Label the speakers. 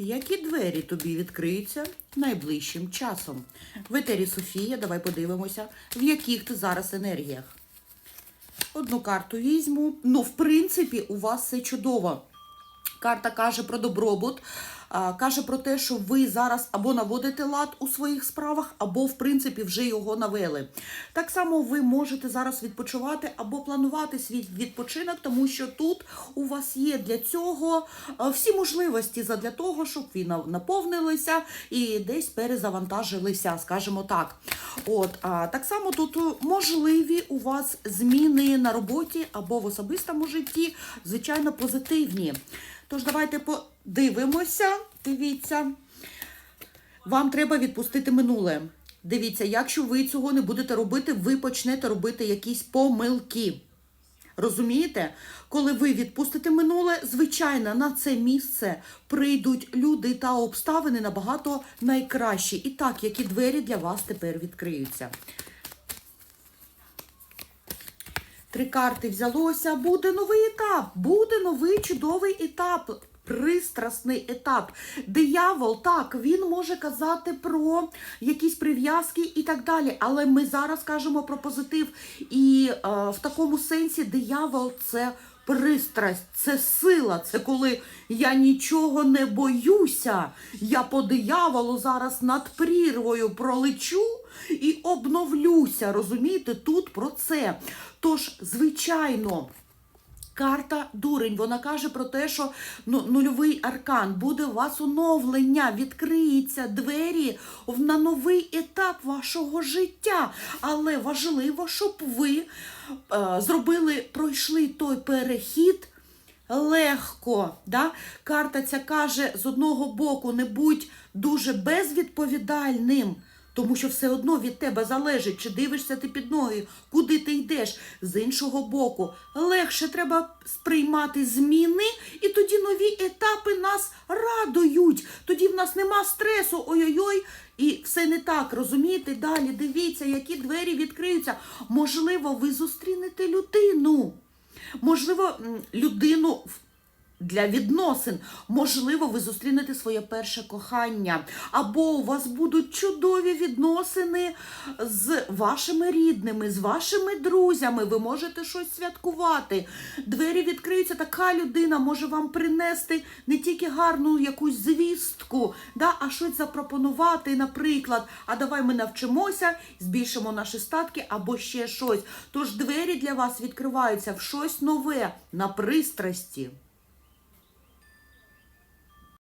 Speaker 1: Які двері тобі відкриються найближчим часом? В етері Софія, давай подивимося, в яких ти зараз енергіях. Одну карту візьму. Ну, в принципі, у вас все чудово. Карта каже про добробут, каже про те, що ви зараз або наводите лад у своїх справах, або, в принципі, вже його навели. Так само ви можете зараз відпочивати або планувати свій відпочинок, тому що тут у вас є для цього всі можливості для того, щоб ви наповнилися і десь перезавантажилися, скажімо так. От, а, так само тут можливі у вас зміни на роботі або в особистому житті, звичайно, позитивні. Тож давайте подивимося. Дивіться. Вам треба відпустити минуле. Дивіться, якщо ви цього не будете робити, ви почнете робити якісь помилки. Розумієте? Коли ви відпустите минуле, звичайно, на це місце прийдуть люди та обставини набагато найкращі. І так, які двері для вас тепер відкриються. Три карти взялося. Буде новий етап. Буде новий чудовий етап. Пристрасний етап. Диявол, так, він може казати про якісь прив'язки і так далі. Але ми зараз кажемо про позитив. І е, в такому сенсі диявол це пристрасть, це сила. Це коли я нічого не боюся. Я по дияволу зараз над прірвою пролечу і обновлюся. Розумієте, тут про це. Тож, звичайно. Карта дурень, вона каже про те, що ну, нульовий аркан буде у вас оновлення, відкриються двері на новий етап вашого життя. Але важливо, щоб ви е, зробили, пройшли той перехід легко. Да? Карта ця каже з одного боку, не будь дуже безвідповідальним. Тому що все одно від тебе залежить, чи дивишся ти під ноги, куди ти йдеш. З іншого боку, легше треба сприймати зміни, і тоді нові етапи нас радують. Тоді в нас нема стресу, ой-ой-ой, і все не так. Розумієте? Далі дивіться, які двері відкриються. Можливо, ви зустрінете людину. Можливо, людину для відносин. Можливо, ви зустрінете своє перше кохання, або у вас будуть чудові відносини з вашими рідними, з вашими друзями. Ви можете щось святкувати. Двері відкриються. Така людина може вам принести не тільки гарну якусь звістку, да, а щось запропонувати, наприклад. А давай ми навчимося, збільшимо наші статки або ще щось. Тож двері для вас відкриваються в щось нове на пристрасті.